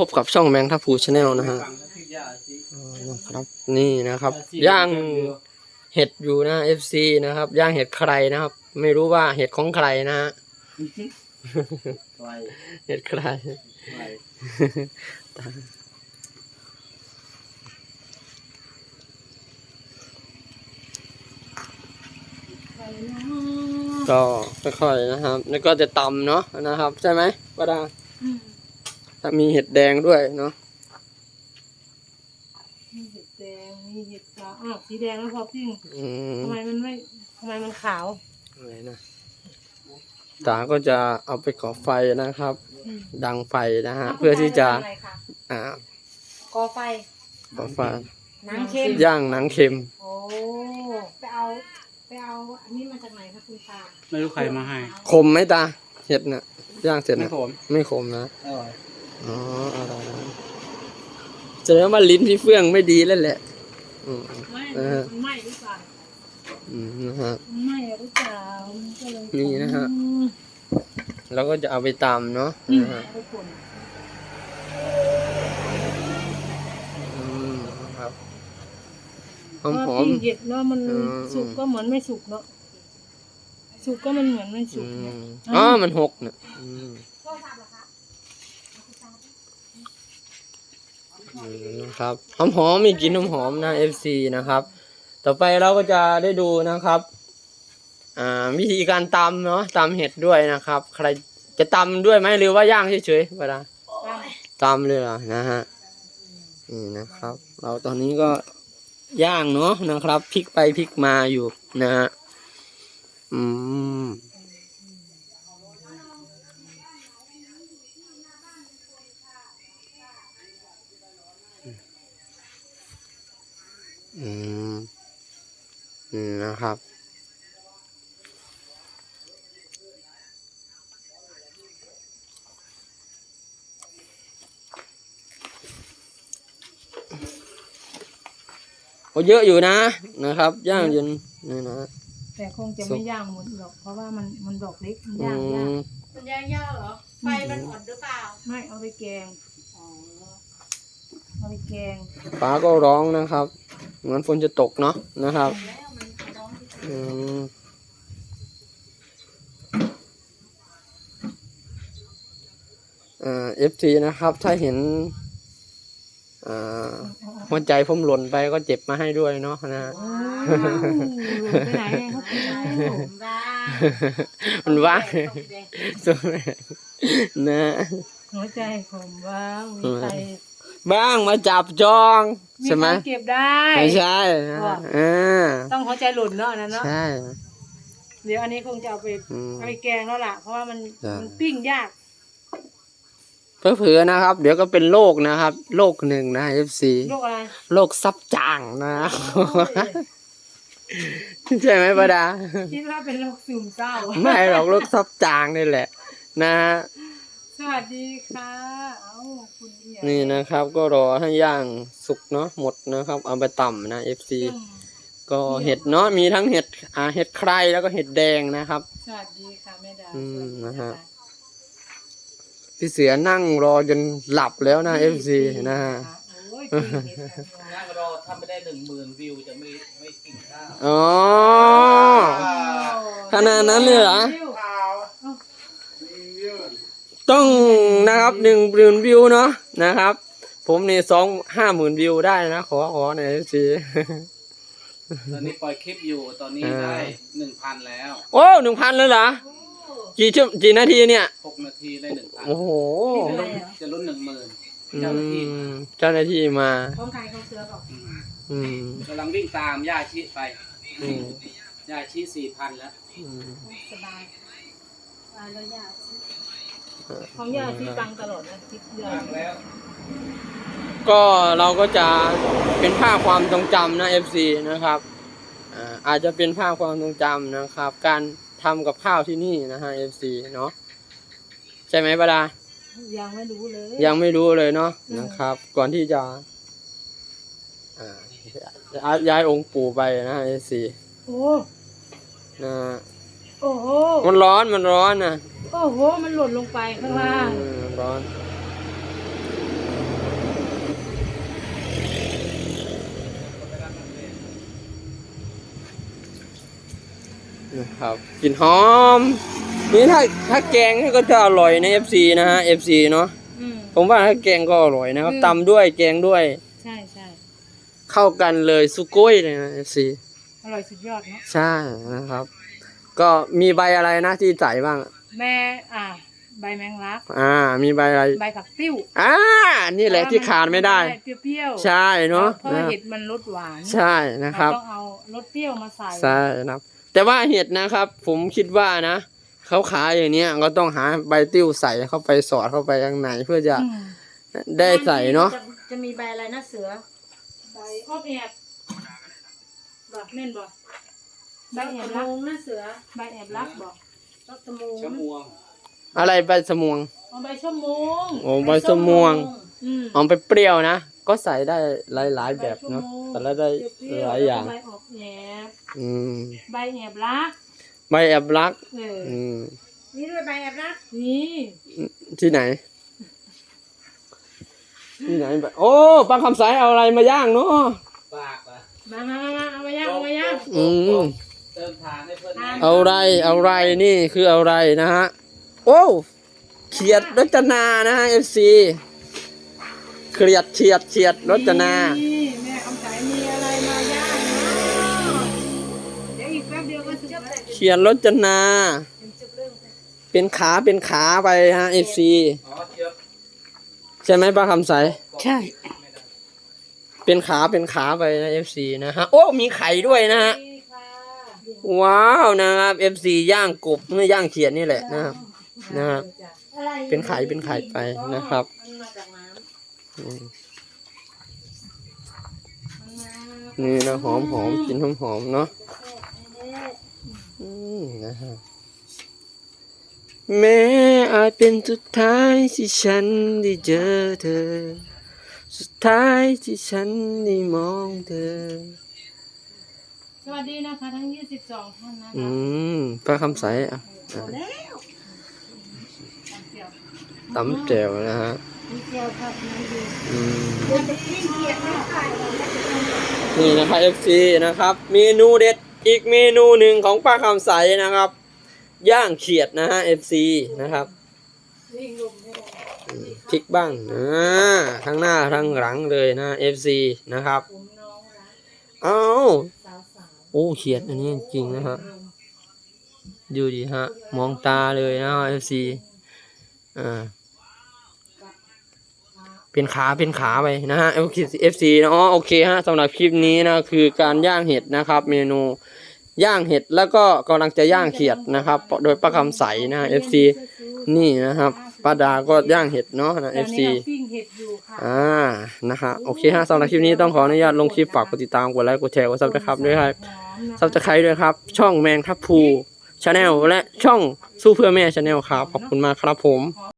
พบกับช่องแมงทัพพูชาแนลนะฮะนะครับนี่นะครับ ย่างเห็ดอยู่นะ FC นะครับ ย่างเห็ดใครนะครับ ไม่รู้ว่าเห็ดของใครนะฮะเห็ดใครก็ค่อยๆนะครับ แล้วก็จะตำเนาะนะครับ ใช่ไหมป้าดา ถ้ามีเห็ดแดงด้วยเนาะมีเห็ดแดงมีเห็ดขาวอ้าวสีแดงแล้วพอพี่อืมทำไมมันไม่ทำไมมันขาวอะไรนะตาก็จะเอาไปก่อไฟนะครับดังไฟนะฮะ เพื่อที่จะ ไรคอ่าก่อไฟก่อไฟน้ำเค็มย่างหนังเค็ม โอ้ไปเอาไปเอาอันนี้มาจากไหนคะคุณตาไม่รู้ใครมาให้ขมไหมตาเห็ดน่ะย่างเสร็จไม่นะผม ไม่ขมนะอร่อย อ๋ออะไรนะแสดงว่าลิ้นพี่เฟื่องไม่ดีแล้วแหละอืม ไม่เออ มันไหม้หรือเปล่าอืมนะฮะ มันไหม้หรือเปล่ามันก็เลยนี่นะฮะ อืมเราก็จะเอาไปตำเนาะอืมนะฮะเอาไปป่นอืมนะครับหเพอมราะหอว่ามปิ้งเห็ดเนาะมันอืม สุกก็เหมือนไม่สุกเนาะ สุกก็มันเหมือนไม่สุอืกเนาะมอ๋อมันหกเนี่ยอืมอืม นะครับหอมหอมมีกลินหอมหอมนะ FC นะครับ ต่อไปเราก็จะได้ดูนะครับวิธีการตำเนาะตำเห็ดด้วยนะครับ ใครจะตำด้วยไหมหรือว่าย่างเฉยๆเวลาตามเลยเหรอนะฮะนี่นะครับ เราตอนนี้ก็ย่างเนาะนะครับพลิกไปพลิกมาอยู่นะฮะอืม อืมนี่นะครับโอ้เยอะอยู่นะนะครับ ย่างจนนี่นะแต่คงจะสุไม่กย่างหมดหรอกเพราะว่ามันมันดอกเล็กมันอืย่างยากมมันย่างยากเหรอ ไฟมันอ่อนหรือเปล่า ไม่เอาไปแกงอ๋อ เอาไปแกงฟ้าก็ร้องนะครับ เหมือนฝนจะตกเนาะนะครับแล้วมันร้อนที่สุดอืมเอ่อฟทีนะครับ ถ้าเห็นอ่าหัวใจผมหล่นไปก็เจ็บมาให้ด้วยเนาะนะโอ้ยหลุดไปไหนเนี่ยเขาไปไหนผมบ้ามันว่างตกแดงสุดนะหัวใจผมว่างมีใคร บ้างมาจับจองมีใช่ไหมใครเก็บได้ ไม่ใช่นะว่ะอ่าต้องหัวใจหลุดเนาะอันนั้นเนาะ ใช่ เดี๋ยวอันนี้คงจะเอาไปอืมเอาไปแกงแล้วล่ะ เพราะว่ามันจ้ะมันปิ้งยาก เผื่อๆนะครับ เดี๋ยวก็เป็นโรคนะครับโรคหนึ่งนะ FC โรคอะไร โรคซับจางนะใช่ไหมป้าดา คิดว่าเป็นโรคซึมเศร้า ไม่หรอกโรคซับจางนี่แหละ นะฮะ สวัสดีค่ะเอ้าคุณเอีย นี่นะครับ ก็รอให้ย่างสุกเนาะหมดนะครับ เอาไปต่ำนะ FC อืมก็เห็ดเนาะมีทั้งเห็ดอ่าเห็ดใครแล้วก็เห็ดแดงนะครับสวัสดีค่ะแม่ดาอืมสวัสดีนะฮะพี่เสือนั่งรอจนหลับแล้วนะ FC นะฮะโอ้ยปิ้งเห็ดค่ะนั่งรอทำไม่ได้หนึ่งหมื่นวิวจะไม่ไม่กินข้าวอ๋อ ขนาดนั้นเลยเหรอ ต้องนะครับหนึ่งหมื่นวิวเนาะนะครับ ผมนี่สองห้าหมื่นวิวได้นะ ขอขอหน่อยสิตอนนี้ปล่อยคลิปอยู่ตอนนี้อ่าได้หนึ่งพันแล้ว โอ้หนึ่งพันเลยเหรอกี่ชั่วกี่นาทีเนี่ยหกนาทีได้หนึ่งพันโอ้โหจะลุ้นหนึ่งหมื่นอืเจ้าหน้าที่มเจ้าหน้าที่มาของใครของเสือบอกอืมอืมกำลังวิ่งตามย่าชีไปอืมย่าชีสี่พันแล้วอืมสบายสบายแล้วยา ของยาที่ตังตลอดนะทิศเดือนตั้งแล้วก็เราก็จะเป็นภาพความทรงจำนะ FC นะครับอ่าอาจจะเป็นภาพความทรงจำนะครับ การทำกับข้าวที่นี่นะฮะ FC เนาะใช่ไหมปะดา ยังไม่รู้เลย ยังไม่รู้เลยเนาะอืมนะครับ ก่อนที่จะอ่าย้ายองค์ปู่ไปนะเอซีโอ้นะโอ้โหมันร้อนมันร้อนนะ โอ้โห มันหล่นลงไปข้างล่าง อืมอนครับกินหอม นี่ถ้าถ้าแกงก็จะอร่อยนะ FC นะฮะ FC เนาะผมว่าถ้าแกงก็อร่อยนะครับอืม ตำด้วยแกงด้วยใช่ใช่เข้ากันเลยสุโก้ยเลยนะ FC อร่อยสุดยอดเนาะใช่นะครับ ก็มีใบอะไรนะที่ใส่บ้าง แม่อ่า ใบแมงลัก อ่า มีใบอะไร ใบผักติ้ว อ่า นี่แหละที่ขาดไม่ได้ เปรี้ยวๆ ใช่เนาะเพราะว่าเห็ดมันรสหวาน ใช่นะครับเราต้องเอารสเปรี้ยวมาใส่ ใช่นะครับ แต่ว่าเห็ดนะครับ ผมคิดว่านะเขาขายอย่างเนี้ยก็ต้องหาใบติ้วใส่เข้าไปสอดเข้าไปข้างในเพื่อจะอืมได้ใส่เนาะจจะมีใบอะไรนะเสือ ใบอ้อมแอบบอกแม่นบอกใบใบแอแอบบรัรักกนะเสือ ใบแอบรักบอก รักตะมูชะมวงอะไรใบสมวง เอาใบชั่วโมงโอ้ใบสมวง อืม เอาไปเปรี้ยวนะ ก็ใส่ได้หลาย ๆ แบบเนาะแต่ละได้เปรี้วๆหลายอย่าง ใบออกแอบอืมใบแอบรักใบแอบรัก เอออืม นี่ด้วยใบแอบรักนี่ที่ไหน ที่ไหนแบบโอ้ปังคำสายเอาอะไรมาย่างเนาะฝากอะมามามามาเอามาย่างเอามาย่างอืมเติมทางให้เพื่อนนะเอาไรเอาไรนี่คือเอาไรนะฮะ โอ้เฉียดรจนานะฮะเอฟซีเฉียดเฉียดเฉียดรจนา นี่แม่คำสายมีอะไรมาย่างเนาะเดี๋ยวอีกแป๊บเดียวก็จะได้เฉียดรจนา เป็นขาเป็นขาไปฮะเอฟซีอ๋อเจี๊ยบใช่ไหมป้าคำใส ใช่ เป็นขาเป็นขาไปนะเอฟซีนะฮะ โอ้ มีไข่ด้วยนะฮะ นี่ค่ะ ว้าวนะครับเอฟซีย่างกบเนื้อย่างเขียดนี่แหละนะครับ นะครับอะไรเป็นไข่เป็นไข่ไปนะครับมันมาจากน้อืมนี่นะหอมหอมกินหอมหอมๆเนาะำอืมนะฮะแม้อาจเป็นสุดท้ายที่ฉันได้เจอเธอ สุดท้ายที่ฉันได้มองเธอส วัสดีนะคะทั้ง 22 ท่านนะอืคะมป้าคำใสอะอะเดี๋ยวตำแจ่วนะฮะมีเจียวครับมีดีอืมมันจะยิ่งเกลียดไม่ขายเราแล้วจะทำนี่นะครับ FC นะครับ เมนูเด็ดอีกเมนูหนึ่งของป้าคำใสนะครับ ย่างเขียดนะฮะ FC นะครับวิ่งลมให้ได้อืมพริกบ้างอ่าทั้งหน้าทั้งหลังเลยนะ FC นะครับ ผมน้องรักเอ้าสาวสาว โอ้เขียดอันนี้จริงนะฮะดูดิฮะ มองตาเลยนะ FC อ่าเป็นขาเป็นขาไปนะฮะ FC นะอ๋อโอเคฮะสำหรับคลิปนี้นะคือการย่างเห็ดนะครับ เมนูย่างเห็ดแล้วก็กำลังจะย่างเขียดนะครับ โดยป้าคำใสนะ FC นี่นะครับป้าดาก็ย่างเห็ดเนาะนะตอน FC นี้เราปิ้งเห็ดอยู่ อ่านะฮะโอเคฮะสำหรับคลิปนี้ต้องขออนุญาตลงคลิปฝากกดติดตามกดไลค์กดแชร์กดซับสไครต์ด้วยครับหอมนะซับสไครต์ด้วยครับ ช่องแมงทับพูชาแนลและช่องสู้เพื่อแม่ชาแนลครับ ขอบคุณมากครับผม